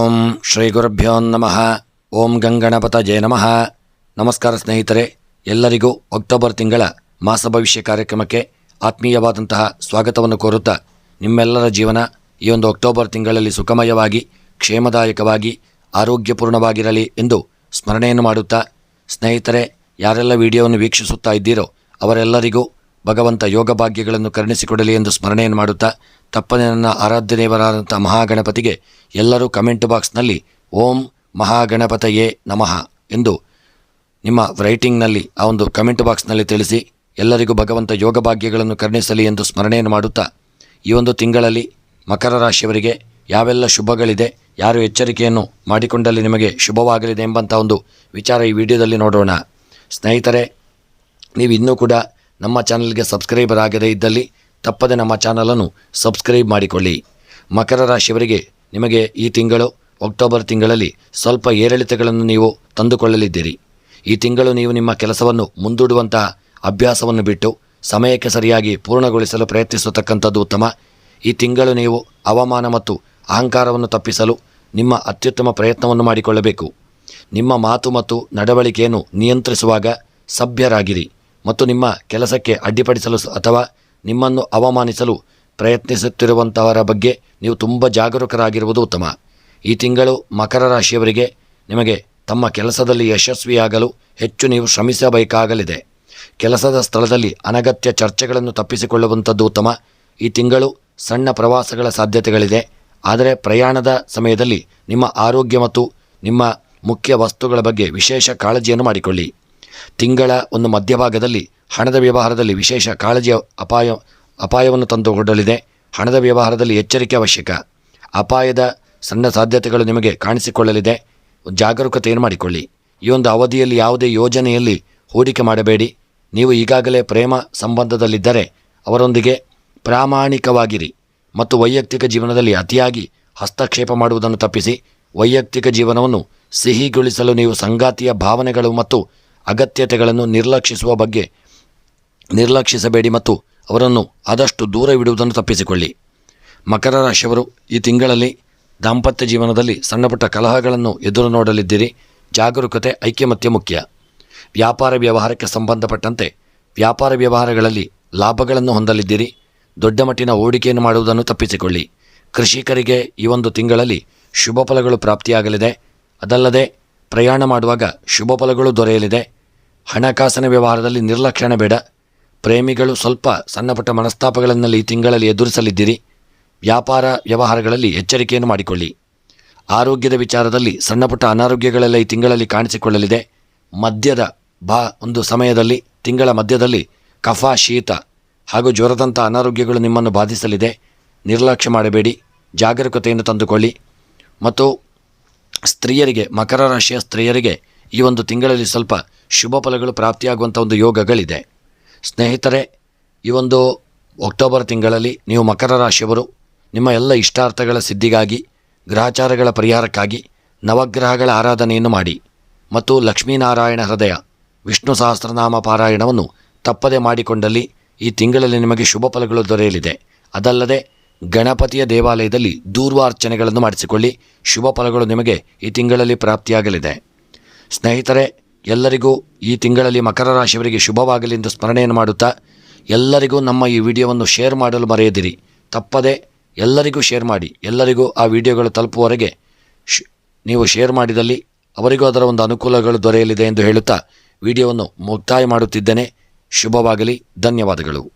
ಓಂ ಶ್ರೀ ಗುರುಭ್ಯೋ ನಮಃ. ಓಂ ಗಂಗಣಪತಜಯ ನಮಃ. ನಮಸ್ಕಾರ ಸ್ನೇಹಿತರೆ, ಎಲ್ಲರಿಗೂ ಅಕ್ಟೋಬರ್ ತಿಂಗಳ ಮಾಸ ಭವಿಷ್ಯ ಕಾರ್ಯಕ್ರಮಕ್ಕೆ ಆತ್ಮೀಯವಾದಂತಹ ಸ್ವಾಗತವನ್ನು ಕೋರುತ್ತಾ ನಿಮ್ಮೆಲ್ಲರ ಜೀವನ ಈ ಒಂದು ಅಕ್ಟೋಬರ್ ತಿಂಗಳಲ್ಲಿ ಸುಖಮಯವಾಗಿ, ಕ್ಷೇಮದಾಯಕವಾಗಿ, ಆರೋಗ್ಯಪೂರ್ಣವಾಗಿರಲಿ ಎಂದು ಸ್ಮರಣೆಯನ್ನು ಮಾಡುತ್ತಾ ಸ್ನೇಹಿತರೆ, ಯಾರೆಲ್ಲ ವಿಡಿಯೋವನ್ನು ವೀಕ್ಷಿಸುತ್ತಾ ಇದ್ದೀರೋ ಅವರೆಲ್ಲರಿಗೂ ಭಗವಂತ ಯೋಗ ಭಾಗ್ಯಗಳನ್ನು ಕರುಣಿಸಿಕೊಡಲಿ ಎಂದು ಸ್ಮರಣೆಯನ್ನು ಮಾಡುತ್ತಾ ತಪ್ಪನೆ ನನ್ನ ಆರಾಧ್ಯ ದೇವರಾದಂಥ ಮಹಾಗಣಪತಿಗೆ ಎಲ್ಲರೂ ಕಮೆಂಟ್ ಬಾಕ್ಸ್ನಲ್ಲಿ ಓಂ ಮಹಾಗಣಪತಯೇ ನಮಃ ಎಂದು ನಿಮ್ಮ ರೈಟಿಂಗ್ನಲ್ಲಿ ಆ ಒಂದು ಕಮೆಂಟ್ ಬಾಕ್ಸ್ನಲ್ಲಿ ತಿಳಿಸಿ ಎಲ್ಲರಿಗೂ ಭಗವಂತ ಯೋಗ ಭಾಗ್ಯಗಳನ್ನು ಕರುಣಿಸಲಿ ಎಂದು ಸ್ಮರಣೆಯನ್ನು ಮಾಡುತ್ತಾ ಈ ಒಂದು ತಿಂಗಳಲ್ಲಿ ಮಕರ ರಾಶಿಯವರಿಗೆ ಯಾವೆಲ್ಲ ಶುಭಗಳಿದೆ, ಯಾರು ಎಚ್ಚರಿಕೆಯನ್ನು ಮಾಡಿಕೊಂಡಲ್ಲಿ ನಿಮಗೆ ಶುಭವಾಗಲಿದೆ ಎಂಬಂಥ ಒಂದು ವಿಚಾರ ಈ ವಿಡಿಯೋದಲ್ಲಿ ನೋಡೋಣ. ಸ್ನೇಹಿತರೆ, ನೀವು ಇನ್ನೂ ಕೂಡ ನಮ್ಮ ಚಾನಲ್ಗೆ ಸಬ್ಸ್ಕ್ರೈಬರ್ ಆಗದೇ ಇದ್ದಲ್ಲಿ ತಪ್ಪದೆ ನಮ್ಮ ಚಾನಲನ್ನು ಸಬ್ಸ್ಕ್ರೈಬ್ ಮಾಡಿಕೊಳ್ಳಿ. ಮಕರ ರಾಶಿಯವರಿಗೆ ನಿಮಗೆ ಈ ತಿಂಗಳು, ಅಕ್ಟೋಬರ್ ತಿಂಗಳಲ್ಲಿ ಸ್ವಲ್ಪ ಏರಿಳಿತಗಳನ್ನು ನೀವು ತಂದುಕೊಳ್ಳಲಿದ್ದೀರಿ. ಈ ತಿಂಗಳು ನೀವು ನಿಮ್ಮ ಕೆಲಸವನ್ನು ಮುಂದೂಡುವಂತಹ ಅಭ್ಯಾಸವನ್ನು ಬಿಟ್ಟು ಸಮಯಕ್ಕೆ ಸರಿಯಾಗಿ ಪೂರ್ಣಗೊಳಿಸಲು ಪ್ರಯತ್ನಿಸತಕ್ಕಂಥದ್ದು ಉತ್ತಮ. ಈ ತಿಂಗಳು ನೀವು ಅವಮಾನ ಮತ್ತು ಅಹಂಕಾರವನ್ನು ತಪ್ಪಿಸಲು ನಿಮ್ಮ ಅತ್ಯುತ್ತಮ ಪ್ರಯತ್ನವನ್ನು ಮಾಡಿಕೊಳ್ಳಬೇಕು. ನಿಮ್ಮ ಮಾತು ಮತ್ತು ನಡವಳಿಕೆಯನ್ನು ನಿಯಂತ್ರಿಸುವಾಗ ಸಭ್ಯರಾಗಿರಿ. ಮತ್ತು ನಿಮ್ಮ ಕೆಲಸಕ್ಕೆ ಅಡ್ಡಿಪಡಿಸಲು ಅಥವಾ ನಿಮ್ಮನ್ನು ಅವಮಾನಿಸಲು ಪ್ರಯತ್ನಿಸುತ್ತಿರುವಂಥವರ ಬಗ್ಗೆ ನೀವು ತುಂಬ ಜಾಗರೂಕರಾಗಿರುವುದು ಉತ್ತಮ. ಈ ತಿಂಗಳು ಮಕರ ರಾಶಿಯವರಿಗೆ ನಿಮಗೆ ತಮ್ಮ ಕೆಲಸದಲ್ಲಿ ಯಶಸ್ವಿಯಾಗಲು ಹೆಚ್ಚು ನೀವು ಶ್ರಮಿಸಬೇಕಾಗಲಿದೆ. ಕೆಲಸದ ಸ್ಥಳದಲ್ಲಿ ಅನಗತ್ಯ ಚರ್ಚೆಗಳನ್ನು ತಪ್ಪಿಸಿಕೊಳ್ಳುವಂಥದ್ದು ಉತ್ತಮ. ಈ ತಿಂಗಳು ಸಣ್ಣ ಪ್ರವಾಸಗಳ ಸಾಧ್ಯತೆಗಳಿದೆ. ಆದರೆ ಪ್ರಯಾಣದ ಸಮಯದಲ್ಲಿ ನಿಮ್ಮ ಆರೋಗ್ಯ ಮತ್ತು ನಿಮ್ಮ ಮುಖ್ಯ ವಸ್ತುಗಳ ಬಗ್ಗೆ ವಿಶೇಷ ಕಾಳಜಿಯನ್ನು ಮಾಡಿಕೊಳ್ಳಿ. ತಿಂಗಳ ಒಂದು ಮಧ್ಯಭಾಗದಲ್ಲಿ ಹಣದ ವ್ಯವಹಾರದಲ್ಲಿ ವಿಶೇಷ ಕಾಳಜಿಯ ಅಪಾಯ, ಅಪಾಯವನ್ನು ತಂದುಕೊಡಲಿದೆ. ಹಣದ ವ್ಯವಹಾರದಲ್ಲಿ ಎಚ್ಚರಿಕೆ ಅವಶ್ಯಕ. ಅಪಾಯದ ಸಣ್ಣ ಸಾಧ್ಯತೆಗಳು ನಿಮಗೆ ಕಾಣಿಸಿಕೊಳ್ಳಲಿದೆ. ಜಾಗರೂಕತೆಯನ್ನು ಮಾಡಿಕೊಳ್ಳಿ. ಈ ಒಂದು ಅವಧಿಯಲ್ಲಿ ಯಾವುದೇ ಯೋಜನೆಯಲ್ಲಿ ಹೂಡಿಕೆ ಮಾಡಬೇಡಿ. ನೀವು ಈಗಾಗಲೇ ಪ್ರೇಮ ಸಂಬಂಧದಲ್ಲಿದ್ದರೆ ಅವರೊಂದಿಗೆ ಪ್ರಾಮಾಣಿಕವಾಗಿರಿ ಮತ್ತು ವೈಯಕ್ತಿಕ ಜೀವನದಲ್ಲಿ ಅತಿಯಾಗಿ ಹಸ್ತಕ್ಷೇಪ ಮಾಡುವುದನ್ನು ತಪ್ಪಿಸಿ. ವೈಯಕ್ತಿಕ ಜೀವನವನ್ನು ಸಿಹಿಗೊಳಿಸಲು ನೀವು ಸಂಗಾತಿಯ ಭಾವನೆಗಳು ಮತ್ತು ಅಗತ್ಯತೆಗಳನ್ನು ನಿರ್ಲಕ್ಷಿಸುವ ಬಗ್ಗೆ ನಿರ್ಲಕ್ಷಿಸಬೇಡಿ ಮತ್ತು ಅವರನ್ನು ಆದಷ್ಟು ದೂರವಿಡುವುದನ್ನು ತಪ್ಪಿಸಿಕೊಳ್ಳಿ. ಮಕರ ರಾಶಿಯವರು ಈ ತಿಂಗಳಲ್ಲಿ ದಾಂಪತ್ಯ ಜೀವನದಲ್ಲಿ ಸಣ್ಣಪುಟ್ಟ ಕಲಹಗಳನ್ನು ಎದುರು ನೋಡಲಿದ್ದೀರಿ. ಜಾಗರೂಕತೆ, ಐಕ್ಯಮತ್ಯ ಮುಖ್ಯ. ವ್ಯಾಪಾರ ವ್ಯವಹಾರಕ್ಕೆ ಸಂಬಂಧಪಟ್ಟಂತೆ ವ್ಯಾಪಾರ ವ್ಯವಹಾರಗಳಲ್ಲಿ ಲಾಭಗಳನ್ನು ಹೊಂದಲಿದ್ದೀರಿ. ದೊಡ್ಡ ಮಟ್ಟಿನ ಹೂಡಿಕೆಯನ್ನು ಮಾಡುವುದನ್ನು ತಪ್ಪಿಸಿಕೊಳ್ಳಿ. ಕೃಷಿಕರಿಗೆ ಈ ಒಂದು ತಿಂಗಳಲ್ಲಿ ಶುಭ ಫಲಗಳು ಪ್ರಾಪ್ತಿಯಾಗಲಿದೆ. ಅದಲ್ಲದೆ ಪ್ರಯಾಣ ಮಾಡುವಾಗ ಶುಭ ಫಲಗಳು ದೊರೆಯಲಿದೆ. ಹಣಕಾಸಿನ ವ್ಯವಹಾರದಲ್ಲಿ ನಿರ್ಲಕ್ಷಣೆ ಬೇಡ. ಪ್ರೇಮಿಗಳು ಸ್ವಲ್ಪ ಸಣ್ಣಪುಟ್ಟ ಮನಸ್ತಾಪಗಳನ್ನಲ್ಲಿ ಈ ತಿಂಗಳಲ್ಲಿ ಎದುರಿಸಲಿದ್ದೀರಿ. ವ್ಯಾಪಾರ ವ್ಯವಹಾರಗಳಲ್ಲಿ ಎಚ್ಚರಿಕೆಯನ್ನು ಮಾಡಿಕೊಳ್ಳಿ. ಆರೋಗ್ಯದ ವಿಚಾರದಲ್ಲಿ ಸಣ್ಣಪುಟ್ಟ ಅನಾರೋಗ್ಯಗಳೆಲ್ಲ ಈ ತಿಂಗಳಲ್ಲಿ ಕಾಣಿಸಿಕೊಳ್ಳಲಿದೆ. ಮದ್ಯದ ಬಾ ಒಂದು ಸಮಯದಲ್ಲಿ, ತಿಂಗಳ ಮಧ್ಯದಲ್ಲಿ ಕಫ, ಶೀತ ಹಾಗೂ ಜ್ವರದಂಥ ಅನಾರೋಗ್ಯಗಳು ನಿಮ್ಮನ್ನು ಬಾಧಿಸಲಿದೆ. ನಿರ್ಲಕ್ಷ್ಯ ಮಾಡಬೇಡಿ. ಜಾಗರೂಕತೆಯನ್ನು ತಂದುಕೊಳ್ಳಿ. ಮತ್ತು ಸ್ತ್ರೀಯರಿಗೆ, ಮಕರ ರಾಶಿಯ ಸ್ತ್ರೀಯರಿಗೆ ಈ ಒಂದು ತಿಂಗಳಲ್ಲಿ ಸ್ವಲ್ಪ ಶುಭ ಫಲಗಳು ಪ್ರಾಪ್ತಿಯಾಗುವಂಥ ಒಂದು ಯೋಗಗಳಿದೆ. ಸ್ನೇಹಿತರೆ, ಈ ಒಂದು ಅಕ್ಟೋಬರ್ ತಿಂಗಳಲ್ಲಿ ನೀವು ಮಕರ ರಾಶಿಯವರು, ನಿಮ್ಮ ಎಲ್ಲ ಇಷ್ಟಾರ್ಥಗಳ ಸಿದ್ಧಿಗಾಗಿ, ಗ್ರಹಚಾರಗಳ ಪರಿಹಾರಕ್ಕಾಗಿ ನವಗ್ರಹಗಳ ಆರಾಧನೆಯನ್ನು ಮಾಡಿ ಮತ್ತು ಲಕ್ಷ್ಮೀನಾರಾಯಣ ಹೃದಯ, ವಿಷ್ಣು ಸಹಸ್ರನಾಮ ಪಾರಾಯಣವನ್ನು ತಪ್ಪದೆ ಮಾಡಿಕೊಂಡಲ್ಲಿ ಈ ತಿಂಗಳಲ್ಲಿ ನಿಮಗೆ ಶುಭ ಫಲಗಳು ದೊರೆಯಲಿದೆ. ಅದಲ್ಲದೆ ಗಣಪತಿಯ ದೇವಾಲಯದಲ್ಲಿ ದೂರ್ವಾರ್ಚನೆಗಳನ್ನು ಮಾಡಿಸಿಕೊಳ್ಳಿ. ಶುಭ ಫಲಗಳು ನಿಮಗೆ ಈ ತಿಂಗಳಲ್ಲಿ ಪ್ರಾಪ್ತಿಯಾಗಲಿದೆ. ಸ್ನೇಹಿತರೆ, ಎಲ್ಲರಿಗೂ ಈ ತಿಂಗಳಲ್ಲಿ ಮಕರ ರಾಶಿಯವರಿಗೆ ಶುಭವಾಗಲಿ ಎಂದು ಸ್ಮರಣೆಯನ್ನು ಮಾಡುತ್ತಾ, ಎಲ್ಲರಿಗೂ ನಮ್ಮ ಈ ವಿಡಿಯೋವನ್ನು ಶೇರ್ ಮಾಡಲು ಮರೆಯದಿರಿ. ತಪ್ಪದೆ ಎಲ್ಲರಿಗೂ ಶೇರ್ ಮಾಡಿ. ಎಲ್ಲರಿಗೂ ಆ ವಿಡಿಯೋಗಳು ತಲುಪುವವರೆಗೆ ನೀವು ಶೇರ್ ಮಾಡಿದಲ್ಲಿ ಅವರಿಗೂ ಅದರ ಒಂದು ಅನುಕೂಲಗಳು ದೊರೆಯಲಿದೆ ಎಂದು ಹೇಳುತ್ತಾ, ವಿಡಿಯೋವನ್ನು ಮುಕ್ತಾಯ ಮಾಡುತ್ತಿದ್ದೇನೆ. ಶುಭವಾಗಲಿ. ಧನ್ಯವಾದಗಳು.